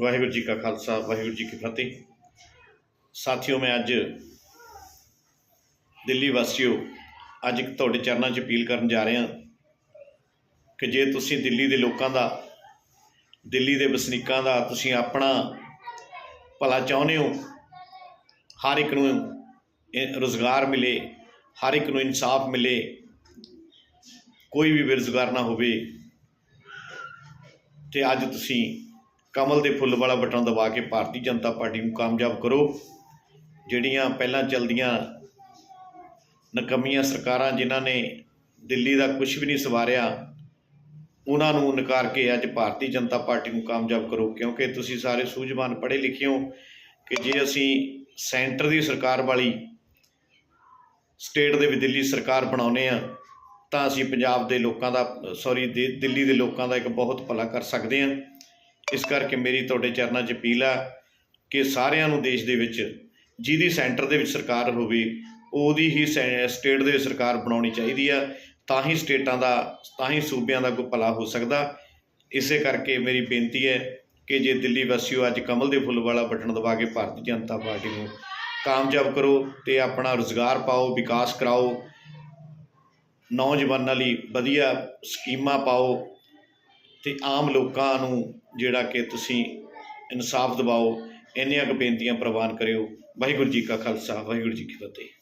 ਵਾਹਿਗੁਰੂ ਜੀ ਕਾ ਖਾਲਸਾ, ਵਾਹਿਗੁਰੂ ਜੀ ਕੀ ਫਤਿਹ। ਸਾਥੀਓ, ਮੈਂ ਅੱਜ ਦਿੱਲੀ ਵਾਸੀਓ, ਅੱਜ ਇੱਕ ਤੁਹਾਡੇ ਚਰਨਾਂ 'ਚ ਅਪੀਲ ਕਰਨ ਜਾ ਰਿਹਾ ਕਿ ਜੇ ਤੁਸੀਂ ਦਿੱਲੀ ਦੇ ਲੋਕਾਂ ਦਾ, ਦਿੱਲੀ ਦੇ ਵਸਨੀਕਾਂ ਦਾ ਤੁਸੀਂ ਆਪਣਾ ਭਲਾ ਚਾਹੁੰਦੇ ਹੋ, ਹਰ ਇੱਕ ਨੂੰ ਇਹ ਰੁਜ਼ਗਾਰ ਮਿਲੇ, ਹਰ ਇੱਕ ਨੂੰ ਇਨਸਾਫ ਮਿਲੇ, ਕੋਈ ਵੀ ਬੇਰੁਜ਼ਗਾਰ ਨਾ ਹੋਵੇ, ਤੇ ਅੱਜ ਤੁਸੀਂ ਕਮਲ ਦੇ ਫੁੱਲ ਵਾਲਾ ਬਟਨ ਦਬਾ ਕੇ ਭਾਰਤੀ ਜਨਤਾ ਪਾਰਟੀ ਨੂੰ ਕਾਮਯਾਬ ਕਰੋ। ਜਿਹੜੀਆਂ ਪਹਿਲਾਂ ਚਲਦੀਆਂ ਨਕਮੀਆਂ ਸਰਕਾਰਾਂ ਜਿਨ੍ਹਾਂ ਨੇ ਦਿੱਲੀ ਦਾ ਕੁਝ ਵੀ ਨਹੀਂ ਸਵਾਰਿਆ, ਉਹਨਾਂ ਨੂੰ ਨਕਾਰ ਕੇ ਅੱਜ ਭਾਰਤੀ ਜਨਤਾ ਪਾਰਟੀ ਨੂੰ ਕਾਮਯਾਬ ਕਰੋ। ਕਿਉਂਕਿ ਤੁਸੀਂ ਸਾਰੇ ਸੂਝਵਾਨ ਪੜ੍ਹੇ ਲਿਖੇ ਹੋ ਕਿ ਜੇ ਅਸੀਂ ਸੈਂਟਰ ਦੀ ਸਰਕਾਰ ਵਾਲੀ ਸਟੇਟ ਦੇ ਵਿੱਚ ਦਿੱਲੀ ਸਰਕਾਰ ਬਣਾਉਨੇ ਆ ਤਾਂ ਅਸੀਂ ਪੰਜਾਬ ਦੇ ਲੋਕਾਂ ਦਾ ਸੌਰੀ ਦਿੱਲੀ ਦੇ ਲੋਕਾਂ ਦਾ ਇੱਕ ਬਹੁਤ ਭਲਾ ਕਰ ਸਕਦੇ ਹਾਂ। ਇਸ ਕਰਕੇ ਮੇਰੀ ਤੁਹਾਡੇ ਚਰਨਾਂ 'ਚ ਅਪੀਲ ਆ ਕਿ ਸਾਰਿਆਂ ਨੂੰ ਦੇਸ਼ ਦੇ ਵਿੱਚ, ਜਿਹਦੀ ਸੈਂਟਰ ਦੇ ਵਿੱਚ ਸਰਕਾਰ ਹੋਵੇ, ਉਹਦੀ ਹੀ ਸਟੇਟ ਦੇ ਸਰਕਾਰ ਬਣਾਉਣੀ ਚਾਹੀਦੀ ਆ, ਤਾਂ ਹੀ ਸਟੇਟਾਂ ਦਾ, ਤਾਂ ਹੀ ਸੂਬਿਆਂ ਦਾ ਕੋਈ ਭਲਾ ਹੋ ਸਕਦਾ। ਇਸੇ ਕਰਕੇ ਮੇਰੀ ਬੇਨਤੀ ਹੈ ਕਿ ਜੇ ਦਿੱਲੀ ਵਾਸੀਓ ਅੱਜ ਕਮਲ ਦੇ ਫੁੱਲ ਵਾਲਾ ਬਟਨ ਦਬਾ ਕੇ ਭਾਰਤੀ ਜਨਤਾ ਪਾਰਟੀ ਨੂੰ ਕਾਮਯਾਬ ਕਰੋ ਤੇ ਆਪਣਾ ਰੁਜ਼ਗਾਰ ਪਾਓ, ਵਿਕਾਸ ਕਰਾਓ, ਨੌਜਵਾਨਾਂ ਲਈ ਵਧੀਆ ਸਕੀਮਾਂ ਪਾਓ ਤੇ ਆਮ ਲੋਕਾਂ ਨੂੰ ਜਿਹੜਾ ਕਿ ਤੁਸੀਂ ਇਨਸਾਫ ਦਿਵਾਓ, ਇੰਨੀਆਂ ਕੁ ਬੇਨਤੀਆਂ ਪ੍ਰਵਾਨ ਕਰਿਓ। ਵਾਹਿਗੁਰੂ ਜੀ ਕਾ ਖਾਲਸਾ, ਵਾਹਿਗੁਰੂ ਜੀ ਕੀ ਫਤਿਹ।